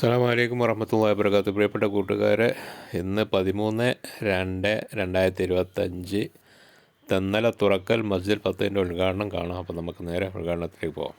അസ്സാം വലൈക്കും വറഹമത്തുള്ള വാബർക്കാത്ത് പ്രിയപ്പെട്ട കൂട്ടുകാരെ ഇന്ന് പതിമൂന്ന് രണ്ട് രണ്ടായിരത്തി ഇരുപത്തഞ്ച് തെന്നല തുറക്കൽ മസ്ജിദ് പത്തിന്റെ ഉദ്ഘാടനം കാണാം. അപ്പോൾ നമുക്ക് നേരെ ഉദ്ഘാടനത്തിലേക്ക് പോകാം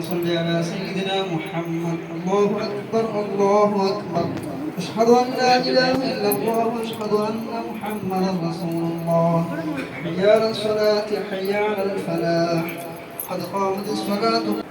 اللهم صل على سيدنا محمد. الله أكبر الله أكبر. أشهد أن لا إله إلا الله وأشهد أن محمدا رسول الله. حي على الصلاة حي على الفلاح. قد قامت الصلاة.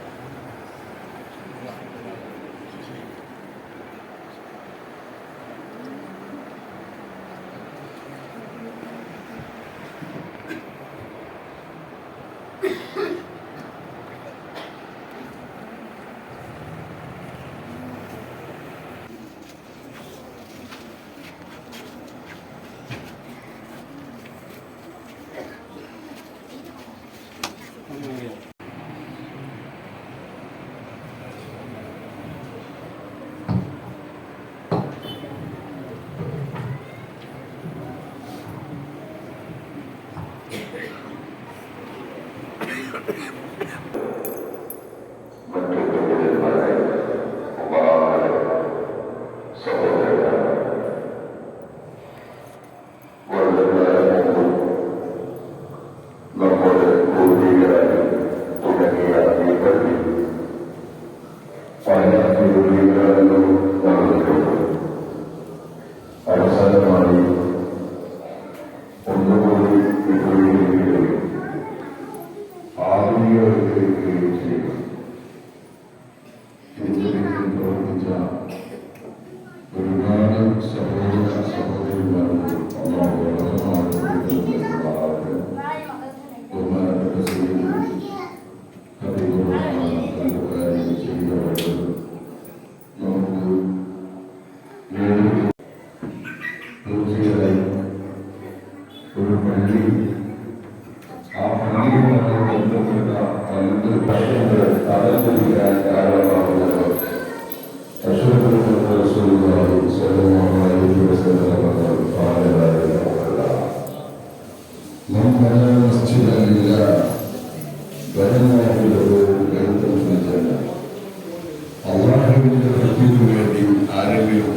Mm-hmm.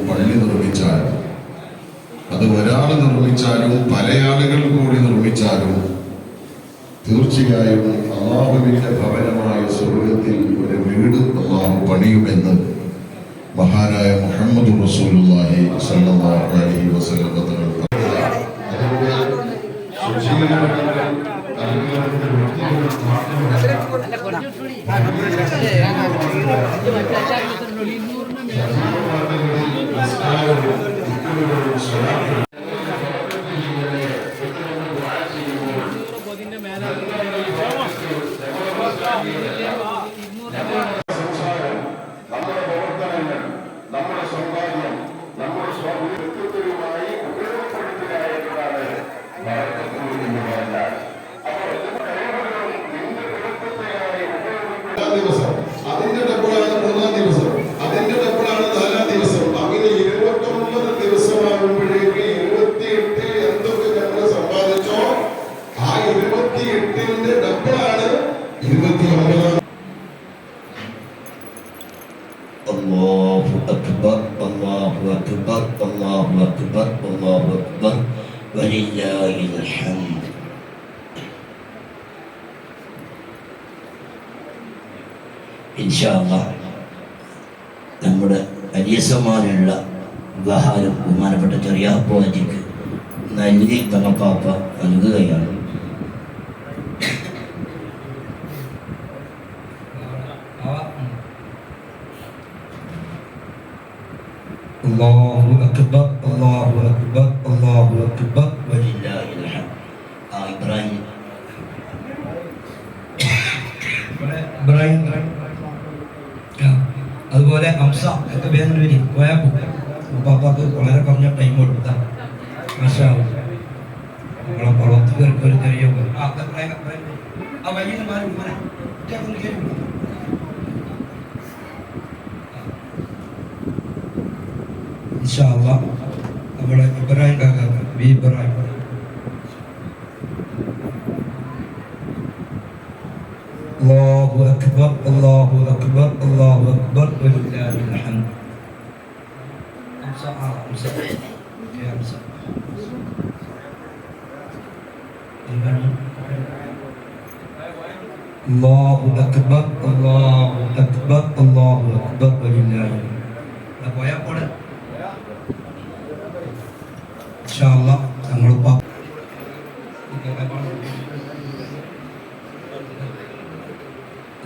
പള്ളി നിർമ്മിച്ചാലും അത് ഒരാൾ നിർമ്മിച്ചാലും പല ആളുകൾ കൂടി നിർമ്മിച്ചാലും തീർച്ചയായും അള്ളാഹുവിന്റെ ഭവനമായ സ്വർഗത്തിൽ ഒരു വീട് അള്ളാഹു പണിയുമെന്ന് മഹാനായ മുഹമ്മദ് ولله الحمد ഇൻഷാല്ല നമ്മുടെ വലിയ സമ്മാനമുള്ള ഉപഹാരം ബഹുമാനപ്പെട്ട ചെറിയ പോജിക്ക് നൽകി തങ്ങപ്പാപ്പ നൽകുകയാണ് الله أكبر الله أكبر الله أكبر Insyaallah, itu bihan diri Kuya bu. Bapak tuh Masya Allah. Kalau kalau tuh dari ah, Apa ini kemarin Dia pun ah. Insya Allah أكبر الله أكبر الله أكبر ولله الحمد. آه، الله أكبر الله أكبر الله أكبر ولله الحمد. إن شاء الله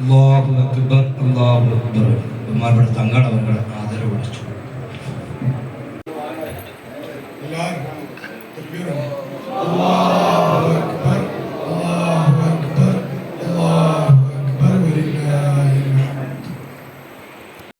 അള്ളാഹു അക്ബർ അള്ളാഹു അക്ബർ. ബഹുമാനപ്പെട്ട തങ്ങളെ മകളെ ആദരവ് വിളിച്ചു എല്ലാവരും